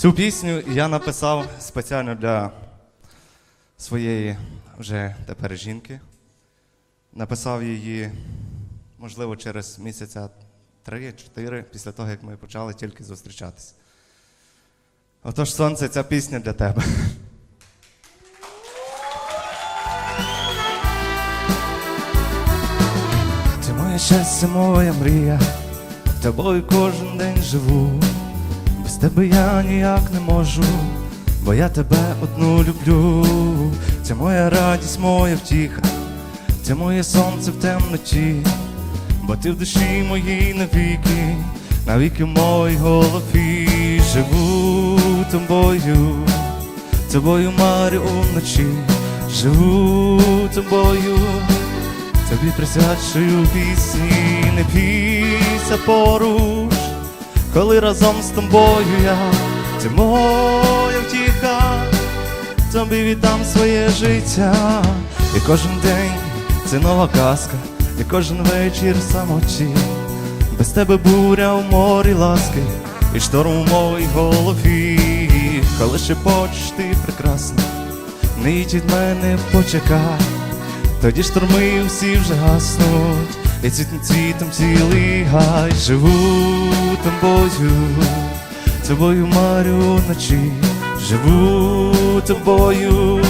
Цю пісню я написав спеціально для своєї вже тепер жінки. Написав її, можливо, через місяця три-чотири після того, як ми почали тільки зустрічатись. Отож, сонце, ця пісня для тебе. Ти моє щастя, моя мрія, тобою кожен день живу. Без тебе я ніяк не можу, бо я тебе одну люблю. Це моя радість, моя втіха, це моє сонце в темноті, бо ти в душі моїй навіки, навіки в моїй голові живу тобою, тобою марю вночі, живу тобою. Тобі присвячую пісні, не бійся поруч, коли разом з тобою я, це моя втіха, тобі віддам своє життя, і кожен день це нова казка, і кожен вечір самоті, без тебе буря у морі ласки, і шторм у моїй голові, коли шепочеш ти прекрасна, не від мене почекай. Тоді шторми всі вже гаснуть, і цвітом цілий гай. Живу тобою, тобою марю вночі, живу тобою,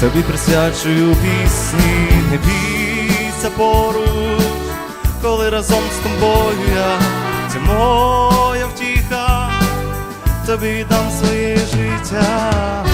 тобі присвячую пісні, не бійся поруч, коли разом з тобою я, це моя втіха, тобі віддам своє життя.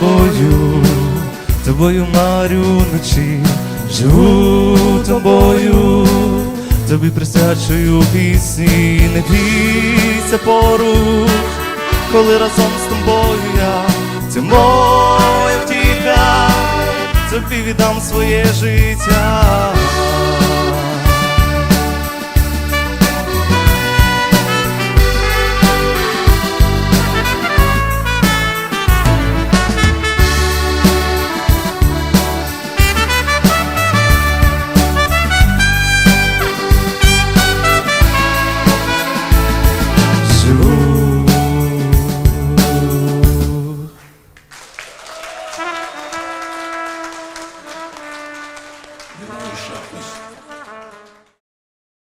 Тобою, тобою марю ночі, живу тобою, тобі присвячую пісні, не бійся поруч, коли разом з тобою я, це моя втіха, тобі віддам своє життя. Sharpness.